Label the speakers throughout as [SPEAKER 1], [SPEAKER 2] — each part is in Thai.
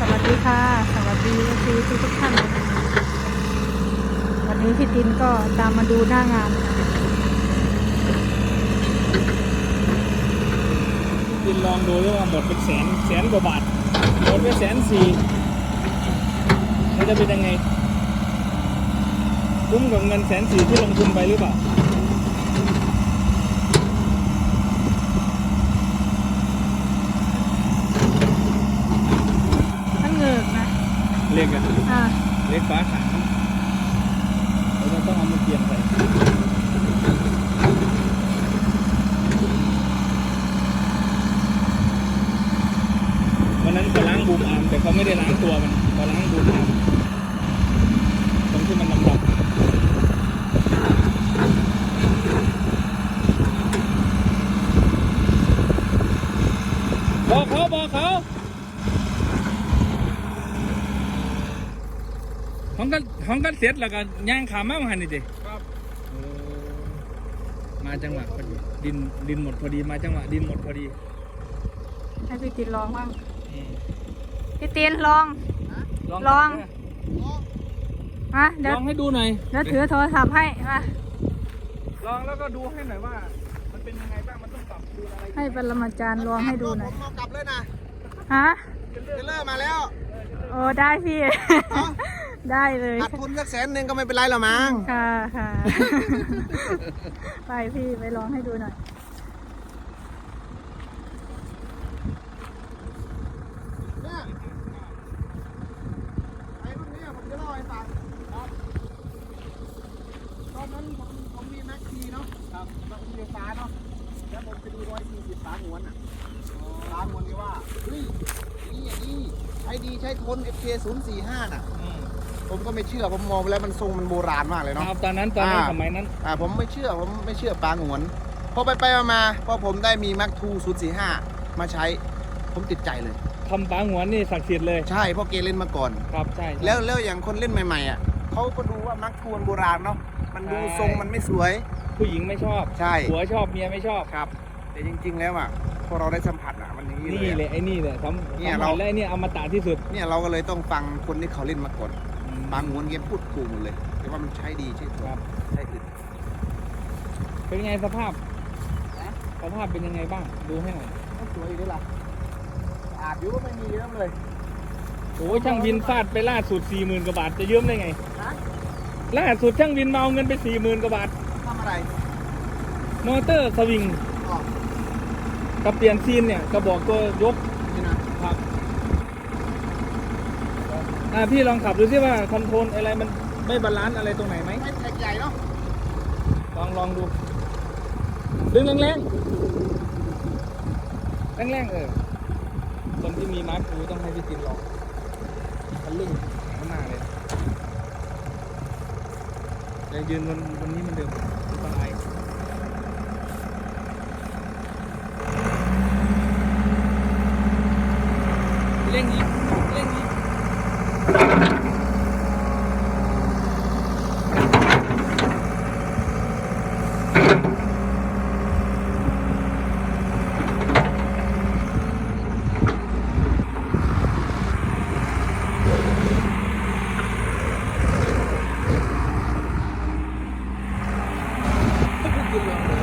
[SPEAKER 1] สวัสดีค่ะ สวัสดีทุกทุกท่าน วันนี้พี่ตินก็ตามมาดูหน้างานค่ะ
[SPEAKER 2] กินลองดูด้วยว่าหมดเป็นแสนแสนกว่าบาท หมดไปแสนสี่มันจะเป็นยังไง คุ้มกับเงินแสนสี่ที่ลงทุนไปหรือเปล่า
[SPEAKER 1] มันเหงือกนะ
[SPEAKER 2] เล็กอะ
[SPEAKER 1] อ่า
[SPEAKER 2] เล็กฟ้าขาวเราจะต้องเอามาเปลี่ยนใส่วันนั้นเขาล้างบูมอามแต่เขาไม่ได้ล้างตัวมันเขาล้างบูมอามตรงที่มันดำๆบอกเขาบอกเขา ของกันของกันเสร็จแล้วก็ย่างขามาหันนี่ดิครับ มาจังหวะพอดีดินดินหมดพอดีมาจังหวะดินหมดพอดี
[SPEAKER 1] ให้พี่ตินลองบ้างพี่ตินลอง ลอง
[SPEAKER 2] ดูนะ
[SPEAKER 1] มาเดี๋
[SPEAKER 2] ล
[SPEAKER 1] ยว
[SPEAKER 2] องให้ดูหน่อย
[SPEAKER 1] เดี๋ยวถือโทรศัพท์ให้มา
[SPEAKER 2] ลองแล้วก็ดูให้หน่อยว่า มันเป็นยังไงบ้างมันต้องปรับปรุงอะไร
[SPEAKER 1] ให้ปรมาจารย์ลองให้ดูหน่อย
[SPEAKER 3] ผมเอากลับเลยนะ
[SPEAKER 1] ฮะ
[SPEAKER 3] เทรลเลอร์มาแล้ว
[SPEAKER 1] โอ้ได้พี่ ได้เลย
[SPEAKER 3] ขาดทุนสักแสนหนึ่งก็ไม่เป็นไรหรอกมั้ง
[SPEAKER 1] ค่ะค่ะ ไปพี่ไปลองให้ดูหน่อย
[SPEAKER 3] เนี่ยไอ้รุ่นเนี้ผมจะเล่าให้ฟังครับตอนนั้นผมผมมีแม็กซีเนาะครับแม็กซีไฟฟ้าเนาะแล้วผมไปดูร้อยสี่สิบฝาหวนอะฝาหวนนี่ว่าเฮ้ยนี่อย่างนี้ใช้ดีใช้ทน FK 0 4 5น่ะ
[SPEAKER 2] อืม
[SPEAKER 3] ผมก็ไม่เชื่อผมมองไปแล้วมันทรงมันโบราณมากเลยเนาะ
[SPEAKER 2] ครับตอนนั้นตอนนั้น
[SPEAKER 3] อ่า
[SPEAKER 2] สมัยนั้น
[SPEAKER 3] อ่าผมไม่เชื่อผมไม่เชื่อปลาหงวนพอไปไปมามาพอผมได้มีแม็กทูศูนย์สี่ห้ามาใช้ ผมติดใจเลย
[SPEAKER 2] คำปางหวนนี่ศักดิ์สิทธิ์เลย
[SPEAKER 3] ใช่เพราะเกเล่นมาก่อน
[SPEAKER 2] ครับใช่ใช่
[SPEAKER 3] แล้วแล้วอย่างคนเล่นใหม่ๆอะเขาก็ดูว่าแม็กทูมันโบราณเนาะมันดู
[SPEAKER 2] ใช่
[SPEAKER 3] ทรงมันไม่สวย
[SPEAKER 2] ผู้หญิงไม่ชอบ
[SPEAKER 3] ใช่
[SPEAKER 2] ผัวชอบเมียไม่ชอบ
[SPEAKER 3] ครับ แต่จริง ๆ แล้วอะพอเราได้สัมผัสอะมันอย่างนี้เลย
[SPEAKER 2] นี่
[SPEAKER 3] อะ
[SPEAKER 2] เลยไอ้นี่เลยสำ
[SPEAKER 3] เนี่ย
[SPEAKER 2] สำ
[SPEAKER 3] เรา
[SPEAKER 2] คัญและไอ้นี่อมตะที่สุด
[SPEAKER 3] เนี่ยเราก็เลยต้องฟังคนที่เขาเล่นมาก่อน
[SPEAKER 2] อืม
[SPEAKER 3] บางหวนเกมพูดถูกหมดเลย แต่ว่ามันใช้ดีใช่ถูก
[SPEAKER 2] ครับ
[SPEAKER 3] ใช่อึด
[SPEAKER 2] เป็นยังไงสภาพสภาพเป็นยังไงบ้าง ดูให้หน่อย
[SPEAKER 3] ก็สวยอยู่ด้วยล่ะอาบอยู่ก็ไม่มีเยอะเลย
[SPEAKER 2] โอ้ยช่างวินฟาดไปล่าสุดสี่หมื่นกว่าบาทจะเยืมได้ไง
[SPEAKER 3] ฮะ
[SPEAKER 2] ล่าสุดช่างวินมาเอาเงินไปสี่หมื่นกว่าบาท
[SPEAKER 3] ทำอะไร
[SPEAKER 2] มอเตอร์สวิง
[SPEAKER 3] อ๋อ
[SPEAKER 2] กับเปลี่ยนซีนเนี่ยกระบอกตัวยก
[SPEAKER 3] นี่นะ
[SPEAKER 2] ครับ อ่าพี่ลองขับดูซิว่าคอนโทรลอะไรมันไม่บาลานซ์อะไรตรงไหนไหม
[SPEAKER 3] ไม่แท็กใหญ่เนาะ
[SPEAKER 2] ลองลองดูดึงแรงแรงแรงแรงๆเออคนที่มีมาร์คคูต้องให้พี่ตินลองคันเร่งข้างหน้าเลยอย่ายืนบนบนนี้มันเดิมอันตรายเร่งอีกเร่งอีก กิ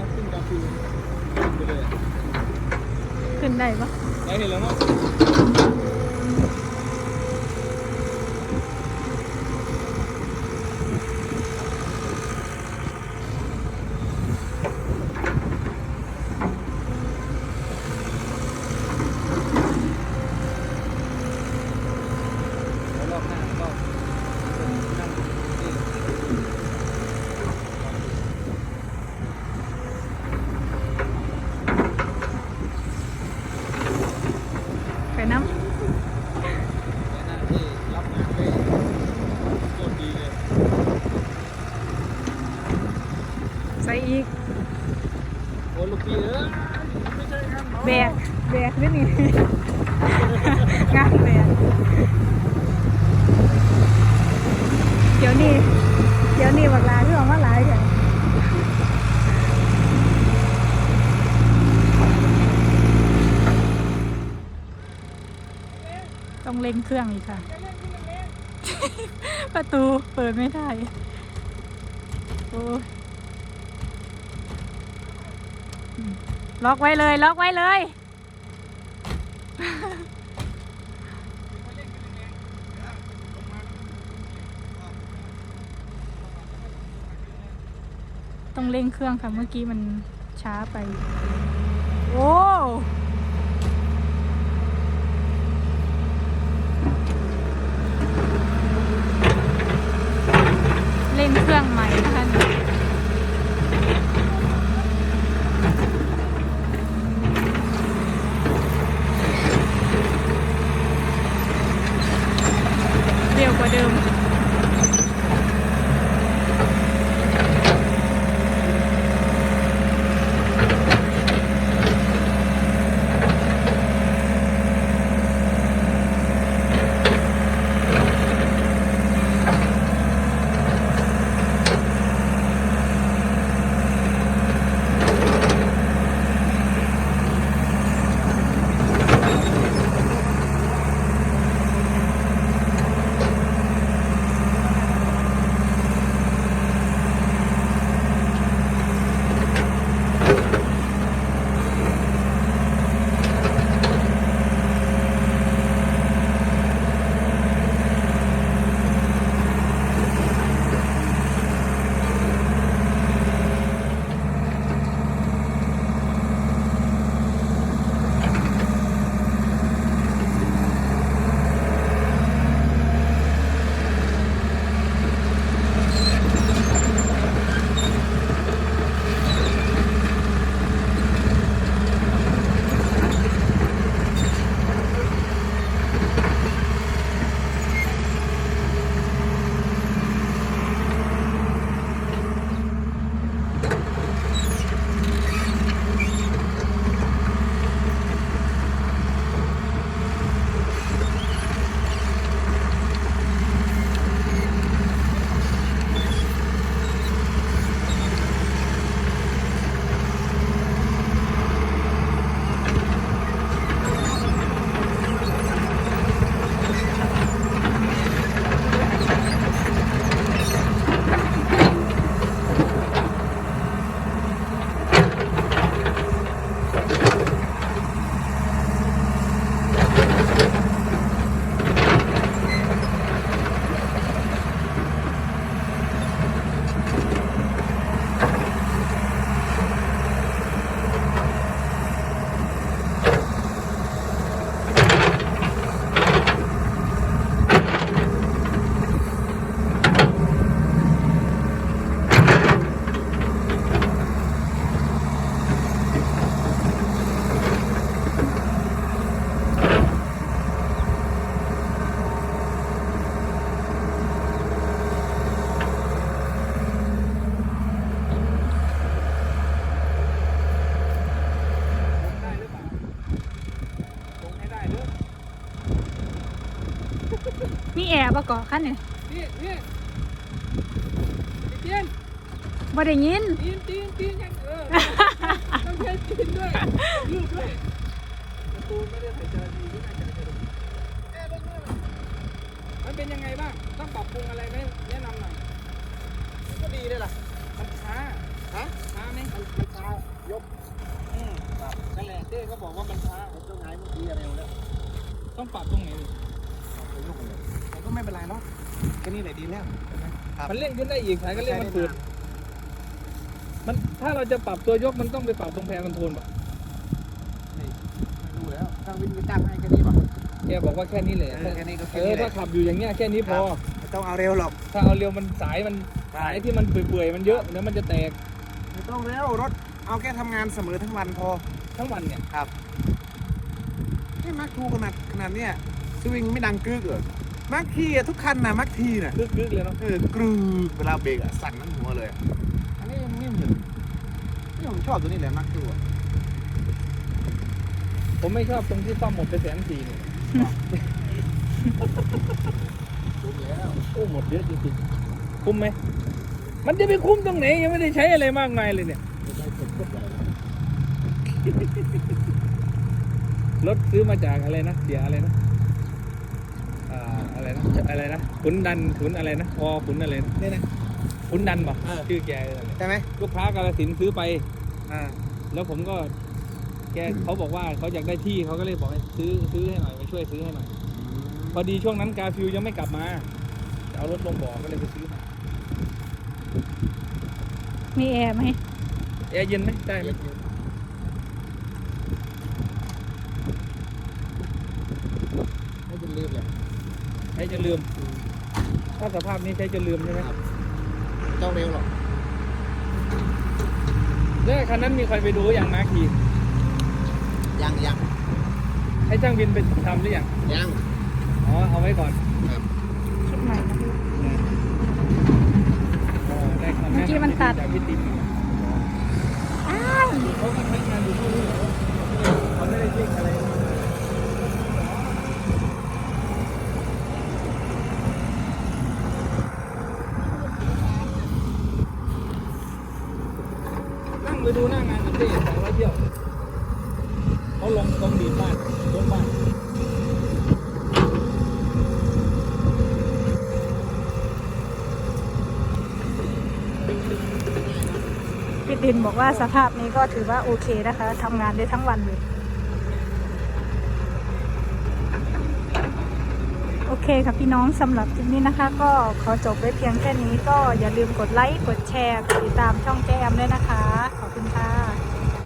[SPEAKER 2] นะขึ้นกลางคืนไปเลย
[SPEAKER 1] ขึ้นได้ปะ
[SPEAKER 2] ได้เห็นแล้วเนาะ แล้วรอบหน้าก็นั่งนี่
[SPEAKER 1] ไปน้
[SPEAKER 2] ในหน้าที่รับงานได้โคตรดีเลยำ
[SPEAKER 1] ใส่อีก
[SPEAKER 2] โอ้ลูกพี่เออไม่ใช่งานเมา
[SPEAKER 1] แบกแบกนี่ นี่ งานแบกเดี๋ยวนี้เดี๋ยวนี้บักลาที่ออกมาหลายกันต้อง เร่งเครื่องอีกค่ะ ประตูเปิดไม่ได้ โอ้ยอืมล็อกไว้เลย ล็อกไว้เลย ต้องเร่งเครื่องค่ะ เมื่อกี้มันช้าไป โอ้ เล่นเครื่องใหม่นะคะ บ่ก่
[SPEAKER 2] อ
[SPEAKER 1] คันนี่
[SPEAKER 2] พี่พี่ตียน
[SPEAKER 1] บ่ได้ยิน
[SPEAKER 2] ตีนตีนตีนยังเออต้องใช้ตีนด้วยลูกด้วยประตูไม่ได้หายใจดีด้วยนะมันเป็นยังไงบ้าง ต้องปรับปรุงอะไรไหมแนะนำหน่อยมันก็ดีเลยล่ะมันช้า
[SPEAKER 3] ฮะ
[SPEAKER 2] ช้าไหม
[SPEAKER 3] มันช้ายก
[SPEAKER 2] อืม
[SPEAKER 3] ครับ
[SPEAKER 2] นั่น
[SPEAKER 3] แหละเต้ก็บอกว่า
[SPEAKER 2] มันช
[SPEAKER 3] ้าผมต้องไงเมื่อกี้เางเงี้ย
[SPEAKER 2] ต้องปรับตรงไหนดิ
[SPEAKER 3] ปรับตัวยกเครับ
[SPEAKER 2] มันเร่งขึ้นได้อีกสายก็เร่งมัน
[SPEAKER 3] ใช้
[SPEAKER 2] ฝื
[SPEAKER 3] ได้
[SPEAKER 2] ด
[SPEAKER 3] นาน
[SPEAKER 2] มันถ้าเราจะปรับตัวยกมันต้องไปปรับตรงแพรคอนโทรลป่ะ
[SPEAKER 3] นี่ไม่รู้แล้วตั้งวินไปตั้งให้แค่นี้ป่ะ
[SPEAKER 2] แกบอกว่าแค่นี้แหละ
[SPEAKER 3] เออแค่นี้ก็
[SPEAKER 2] เอ
[SPEAKER 3] แค่
[SPEAKER 2] อ
[SPEAKER 3] นี้แห
[SPEAKER 2] ถ้า
[SPEAKER 3] ละ
[SPEAKER 2] ขับอยู่อย่างเงี้ยแค่นี้พอ
[SPEAKER 3] ไม่ต้องเอาเร็วหรอก
[SPEAKER 2] ถ้าเอาเร็วมันสายมันสายที่มันเปื่อยๆมันเยอะเดี๋ยวมันจะแตก
[SPEAKER 3] ไม่ต้องเร็วรถเอาแค่ทำงานเสมอทั้งวันพอ
[SPEAKER 2] ทั้งวันเนี่ย
[SPEAKER 3] ครับนี่มักทูขนาดขนาดเนี้ยสวิงไม่ดังกึกเหรอ มักทีอะทุกคันนะมักทีน่ะ
[SPEAKER 2] กึกๆเลยเนาะ
[SPEAKER 3] เออกรึกเวลาเบรกอะสั่นทั้งหัวเลยอันนี้ยังนิ่มอยู่นี่ผมชอบตัวนี้แหละมักทูอะ
[SPEAKER 2] ผมไม่ชอบตรงที่ซ่อมหมดไปแสนสี่เนี่ย
[SPEAKER 3] รู้แล้ว
[SPEAKER 2] โอ้หมดเยอะจริงๆคุ้มไหมมันจะไปคุ้มตรงไหนยังไม่ได้ใช้อะไรมากมายเลยเนี่ย
[SPEAKER 3] จะได้ผลก็ใหญ่
[SPEAKER 2] รถซื้อมาจากอะไรนะเสียอะไรนะ อ่าอะไรนะอะไรนะขุนดันขุนอะไรนะพอขุนอะไรนะ
[SPEAKER 3] นี่นะ
[SPEAKER 2] ขุนดันป่ะ
[SPEAKER 3] เออ
[SPEAKER 2] ชื่อแกนั่นแหละ
[SPEAKER 3] ใช่ไหม
[SPEAKER 2] ลูกค้ากาลสินธุ์ซื้อไป
[SPEAKER 3] อ่า
[SPEAKER 2] แล้วผมก็ แกเขาบอกว่าเขาอยากได้ที่เขาก็เลยบอกให้ซื้อซื้อให้หน่อยมาช่วยซื้อให้หน่อยพอดีช่วงนั้นกาฟิวยังไม่กลับมาจะเอารถลงบ่อก็เลยไปซื้อมา
[SPEAKER 1] มีแอร์ไหม
[SPEAKER 2] แอร์เย็นไหมได้ไหม
[SPEAKER 3] ไม่เป็นลืมเลย
[SPEAKER 2] ใช้จะลืม ถ้าสภาพนี้ใช้จะลืมใช่ไหม
[SPEAKER 3] ไม่ต้องเร็วหรอก
[SPEAKER 2] แล้วคันนั้นมีใครไปดูอย่างมาขี่
[SPEAKER 3] ยังยัง
[SPEAKER 2] ให้จ้างบินไปทำหรือยัง
[SPEAKER 3] ยัง
[SPEAKER 2] อ๋อเอาไว้ก่อน
[SPEAKER 3] ครับ
[SPEAKER 1] ชุดใหม่นะพี่
[SPEAKER 2] อ๋อได้คำ
[SPEAKER 1] เมื่
[SPEAKER 2] แนะ
[SPEAKER 1] อกี้มัน
[SPEAKER 2] นำ
[SPEAKER 1] ตัด
[SPEAKER 2] จากพี่ติ๊ม
[SPEAKER 1] อ้าว
[SPEAKER 2] เขาก็ใช้งานอยู่ที่นี่เขาไม่ได้เช็คอะไร นั่งไปดูหน้างานกับเต้สองร้อยเที่ยวเขาลงตรงดีดบ้านลงบ้าน
[SPEAKER 1] ดินบอกว่าสภาพนี้ก็ถือว่าโอเคนะคะทำงานได้ทั้งวันเลยโอเคค่ะพี่น้องสำหรับคลิปนี้นะคะ ก็ขอจบไว้เพียงแค่นี้ก็อย่าลืมกดไลค์กดแชร์กดติดตามช่องแจมด้วยนะคะขอบคุณค่ะ